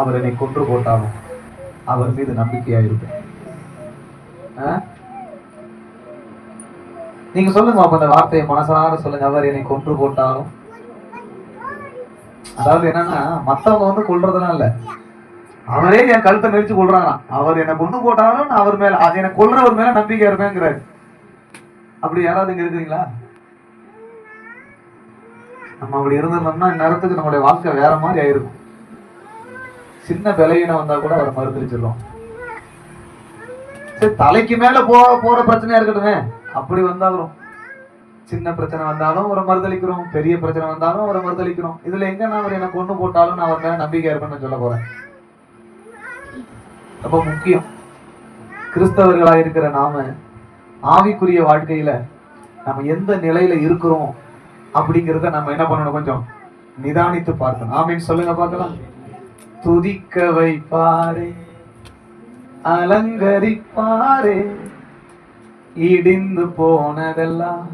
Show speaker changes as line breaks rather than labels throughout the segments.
அவர் என்னை கொன்று போட்டாலும் அவர் மீது நம்பிக்கையாக இருப்பேன் நீங்க சொல்லுங்க அப்ப அந்த வார்த்தையை மனசார சொல்லுங்க. அவர் என்னை கொன்று போட்டாலும். அதாவது என்னன்னா மத்தவங்க வந்து கொல்றதுலாம் இல்ல. அவரே என் கழுத்தை நெரிச்சு கொள்றாராம் அவர் என்னை கொண்டு போட்டாலும் நான் அவர் மேல அது என்னை கொல்றவர் மேல நம்பிக்கை இருப்பேங்கிறாரு. அப்படி யாராவது இங்க இருக்கிறீங்களா? நம்ம அப்படி இருந்திருந்தோம்னா இந்நேரத்துக்கு நம்மளுடைய வாழ்க்கை வேற மாதிரி ஆயிருக்கும். சின்ன பலவீனம் வந்தா கூட அவரை மறுதளிச்சிடலாம் சரி தலைக்கு மேல போ போற பிரச்சனையா இருக்கட்டுமே. அப்படி வந்தாலும் சின்ன பிரச்சனை வந்தாலும் அவரை மறுதளிக்கிறோம் பெரிய பிரச்சனை வந்தாலும் அவரை மறுதளிக்கிறோம் இதுல எங்க நான் அவர் என்ன கொண்டு போட்டாலும் நான் அவர் மேல நம்பிக்கை இருப்பேன்னு சொல்ல போறேன். ரொம்ப முக்கியம். கிறிஸ்தவர்களா இருக்கிற நாம ஆவிக்குரிய வாழ்க்கையில நம்ம எந்த நிலையில இருக்கிறோம் அப்படிங்கிறத நம்ம என்ன பண்ணணும் கொஞ்சம் நிதானித்து பார்க்கணும். ஆமீன். சொல்லுங்க பார்க்கலாம். துதிக்க வைப்பாரே அலங்கரிப்பாரே. இடிந்து போனதெல்லாம்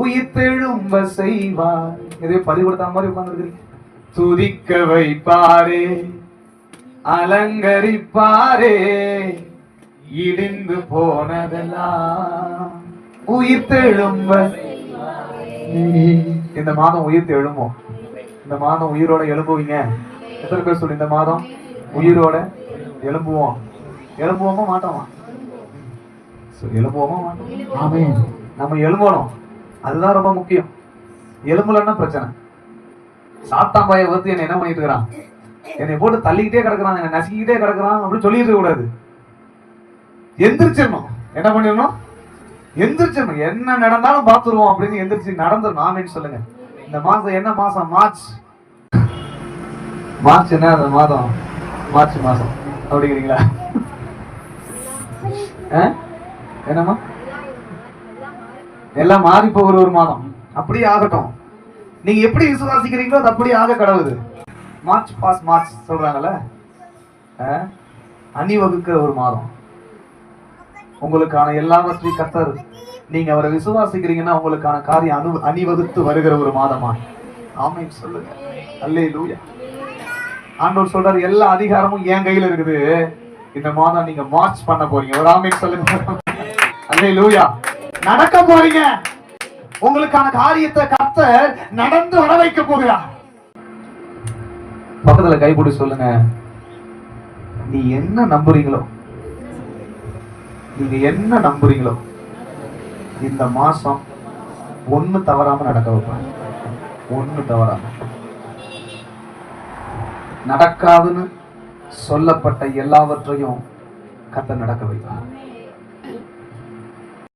உயிர் தெழும்ப செய்வார். இதே பறி கொடுத்த மாதிரி உட்கார்ந்துருக்கீங்க துதிக்க வைப்பாரே அலங்கரிப்பாரே. இடிந்து போனதெல்லாம் உயிர் தெழும்ப இந்த மாதம் உயிர் எழும்போம் இந்த மாதம் உயிரோட எழும்புவீங்க. எத்தனை பேர் சொல்லி இந்த மாதம் உயிரோட எழும்புவோம். எழும்புவோமா மாட்டோமா? சரி, எழும்புவோமா மாட்டோம்? ஆமென். நம்ம எழும்பணும். அதுதான் ரொம்ப முக்கியம். எலும்புலன்னா பிரச்சனை. சாத்தான் பாய வந்து என்ன என்ன பண்ணிட்டு இருக்கிறான்? என்னை போட்டு தள்ளிக்கிட்டே கிடக்குறான் என்னை நசுக்கிட்டே கிடக்குறான் அப்படின்னு சொல்லிட்டு கூடாது. எந்திரிச்சிடணும். என்ன பண்ணிடணும்? எந்திரிச்சிடணும். என்ன நடந்தாலும் பார்த்துருவோம் அப்படின்னு எந்திரிச்சு நடந்துடணும். ஆமேன்னு சொல்லுங்க. இந்த மாசம் என்ன மாசம் மார்ச். மார்ச் என்ன? அந்த மாதம். மார்ச் மாதம். அப்படிங்கிறீங்களா? ஆ? என்னம்மா? எல்லாம் மாறி போகிற ஒரு மாதம். அப்படியே ஆகட்டும். நீங்க எப்படி விசுவாசிக்கிறீங்களோ அது அப்படியே ஆக கடவுது மார்ச் பாஸ் மார்ச் சொல்றாங்கல்ல? ஆ? அணிவகுக்கிற ஒரு மாதம். உங்களுக்கான எல்லாவற்றையும் கத்தர் நீங்க அவரை விசுவாசிக்கிறீங்கன்னா உங்களுக்கான காரியம் அணு அணிவகுத்து வருகிற ஒரு மாதமா? ஆமைன்னு சொல்லுங்க. அல்லே லூயா ஆண்டவர் சொல்றாரு எல்லா அதிகாரமும் என் கையில இருக்குது. இந்த மாதம் நீங்க மார்ச் பண்ண போறீங்க. ஒரு ஆமென் சொல்லுங்க. அல்லே லூயா நடக்க போறீங்க. உங்களுக்கான காரியத்தை கத்த நடந்து வர வைக்க போகிறார். பக்கத்துல கைப்பிடி சொல்லுங்க. நீ என்ன நம்புறீங்களோ? நீங்க என்ன நம்புறீங்களோ? இந்த மாசம் ஒண்ணு தவறாம நடக்க வைப்பேன் ஒண்ணு தவறாம. நடக்காதுன்னு சொல்லப்பட்ட எல்லாவற்றையும் கத்த நடக்க வைப்பார்.